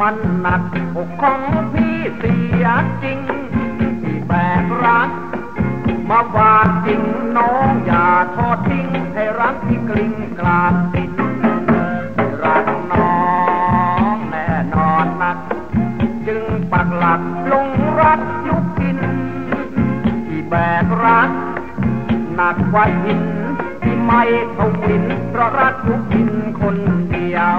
มันหนักอกของพี่เสียจริงที่แบกรัก มาฝากจริงน้องอย่าทอดทิ้งให้รักที่กลิ้งกลาดติดรักน้องแน่นอนนัก จึงปักหลักลงรักยุกิน ที่แบกรักหนักกว่าหินที่ไม่ทวินเพราะรักยุกินคนเดียว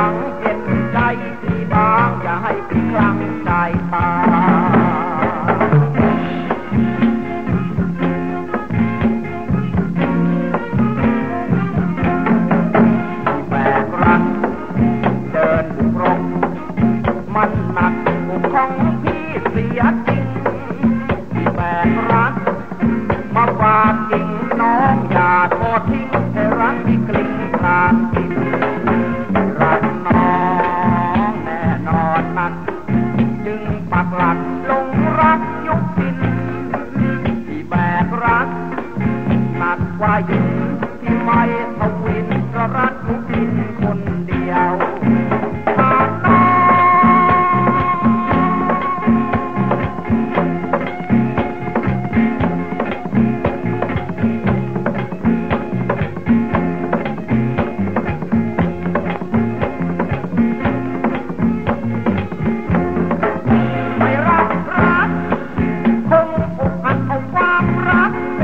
วังเจ็บใจที่บางอย่าให้เป็นครั้งใจตาแบกรักเดินบุกรบมันหนักบุของพี่เสียจริงแบกรักมาฝากจริง ปักหลักลงรักยุคินที่แบกรักหนักกว่าหินที่ไม่ทวินกระรัด Stop!